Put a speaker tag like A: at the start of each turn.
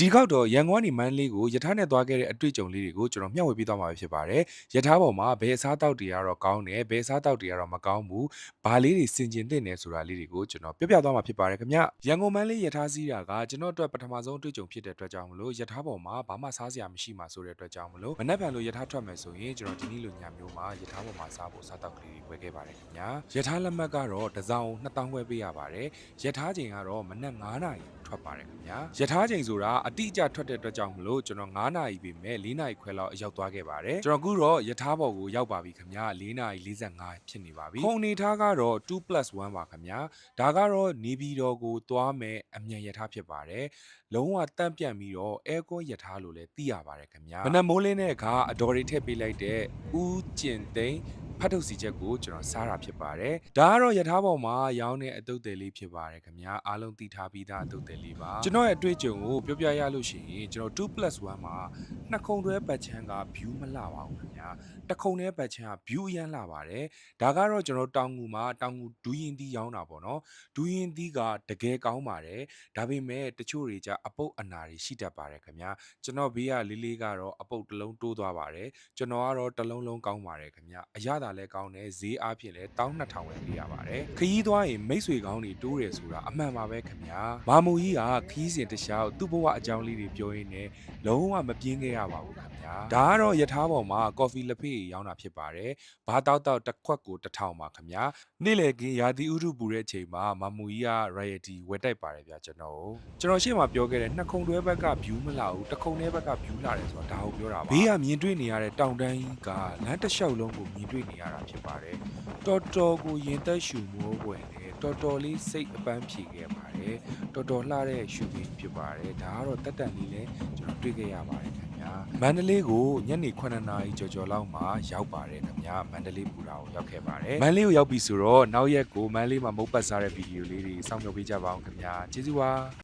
A: ဒီခောက်တော့ရန်ကုန်ကနေမန္တလေးကိုယထာနဲ့သွားခဲ့တဲ့အတွေ့အကြုံလေးတွေကိုကျွန်တော်မျှဝေပေးသွားမှာပဲဖြစ်ပါတယ်။ယထာပေါ်မှာဘယ်အစားအသောက်တွေကတော့ကောင်းတယ်ဘယ်အစားအသောက်တွေကတော့မကောင်းဘူး။ဘာလေးတွေစင်ကျင်တင်တယ်ဆိုတာလေးတွေကိုကျွန်တော်ပြပြသွားမှာဖြစ်ပါတယ်ခင်ဗျ။ရန်ကုန်မန္တလေးယထာစီးတာကကျွန်တော်အတွက်ပထမဆုံးအတွေ့အကြုံဖြစ်တဲ့အတွက်ကြောင့်မလို့ယထာပေါ်မှာဘာမှစားစရာမရှိမှဆိုတဲ့အတွက်ကြောင့်မလို့မနက်ဖြန်လို့ယထာထွက်မယ်ဆိုရင်ကျွန်တော်ဒီနေ့လိုညမျိုးမှာယထာပေါ်မှာစားဖို့စားတောက်ကလေးတွေဝယ်ခဲ့ပါတယ်ခင်ဗျာ။ယထာလက်မှတ်ကတော့တစ်စောင်2000ခွဲပေးရပါတယ်။ယထာချိန်ကတော့မနက်9နာရီ ထွက်ပါတယ်ခင်ဗျာ။ယထာချိန်ဆိုတာအတိအကျထွက်တဲ့အတွက်ကြောင့်မလို့ကျွန်တော်9နာရီပြီမဲ့4နာရီခွဲလောက်ရောက်သွားခဲ့ပါတယ်။ကျွန်တော်အခုတော့ယထာဘော်ကိုရောက်ပါပြီခင်ဗျာ4နာရီ45ဖြစ်နေပါပြီ။ခုံအနေထားကတော့ 2+1 ပါခင်ဗျာ။ဒါကတော့နေပြည်တော်ကိုသွားမယ်အမြန်ယထာဖြစ်ပါတယ်။လုံးဝတန့်ပြန့်ပြီးတော့အဲကွန်ယထာလို့လည်းသိရပါတယ်ခင်ဗျာ။မနက်မိုးလင်းတဲ့အခါအတော်တွေထည့်ပေးလိုက်တဲ့ဦးကျင်သိန်းဖ တ်ထုတ်စီချက်ကိုကျွန်တော်စားတာဖြစ်ပါတယ်။ဒါကတော့ယထာပေါ်မှာရောင်းတဲ့အတုတ်တယ်လေးဖြစ်ပါတယ်ခင်ဗျာ။အားလုံးသိထားပြီးသားအတုတ်တယ်လေးပါ။ကျွန်တော်ရဲ့အတွေ့အကြုံကိုပြောပြရလို့ရှိရင်ကျွန်တော် 2+1 မှာနှစ်ခုံတွဲပတ်ချမ်းက view မလှပါဘူးခင်ဗျာ။တစ်ခုံတွဲပတ်ချမ်းက view အရန်လှပါတယ်။ဒါကတော့ကျွန်တော်တောင်ငူမှာတောင်ငူဒူးရင်သီးရောင်းတာပေါ့နော်။ဒူးရင်သီးကတကယ်ကောင်းပါတယ်။ဒါပေမဲ့တချို့တွေကြအပုတ်အနာတွေရှိတတ်ပါတယ်ခင်ဗျာ။ကျွန်တော်ဘေးကလေးလေးကတော့အပုတ်တစ်လုံးတိုးသွားပါတယ်။ကျွန်တော်ကတော့တစ်လုံးလုံးကောင်းပါတယ်ခင်ဗျ။အရသာလည်းကောင်းတယ်ဈေးအားဖြင့်လည်း12000ဝယ်ပေးရပါတယ်။ခရီးသွားရင်မိတ်ဆွေကောင်းတွေတိုးတယ်ဆိုတာအမှန်ပါပဲခင်ဗျာ။မာမူကြီးကခရီးစဉ်တစ်လျှောက်သူ့ဘဝအကြောင်းလေးတွေပြောရင်းနဲ့လုံးဝမပြင်းခဲ့ရပါဘူးခင်ဗျာ။ဒါကတော့ယထာပေါ်မှာကော်ဖီလက်ဖေးရောင်းတာဖြစ်ပါတယ်။ဘာတောက်တောက်တစ်ခွက်ကို1000ပါခင်ဗျာ။နေ့လေကင်းရာသီဥတုပူတဲ့အချိန်မှာမာမူကြီးက royalty ဝယ်တိုက်ပါတယ်ဗျာကျွန်တော်။ကျွန်တော်ရှေ့မှာပြောခဲ့တဲ့နှစ်ခုံတွဲဘက်က view မလာဘူးတစ်ခုံထဲဘက်က view လာတယ်ဆိုတာဒါကိုပြောတာပါ။ဘေးကမြင်တွေ့နေရတဲ့တောင်တန်းကြီးကလမ်းတစ်လျှောက်လုံးကိုမြင်တွေ့နေရတာဖြစ်ပါတယ်။တော်တော်ကိုရင်သက်ရှူမိုးွယ်နဲ့တော်တော်လေးစိတ်အပန်းဖြေခဲ့ပါတယ်။တော်တော်လှတဲ့ရှူပင်းဖြစ်ပါတယ်။ဒါကတော့တက်တန်လေးလည်းကျွန်တော်တွေ့ခဲ့ရပါတယ်ခင်ဗျာ။မန္တလေးကိုညနေ9နာရီကျော်ကျော်လောက်မှာရောက်ပါတယ်ခင်ဗျာ။မန္တလေးပူတာကိုရောက်ခဲ့ပါတယ်။မန္တလေးကိုရောက်ပြီဆိုတော့နောက်ရက်ကိုမန္တလေးမှာမုတ်ပတ်စားတဲ့ဗီဒီယိုလေးတွေစောင့်မျှော်ပေးကြပါအောင်ခင်ဗျာ။ကျေးဇူးပါ။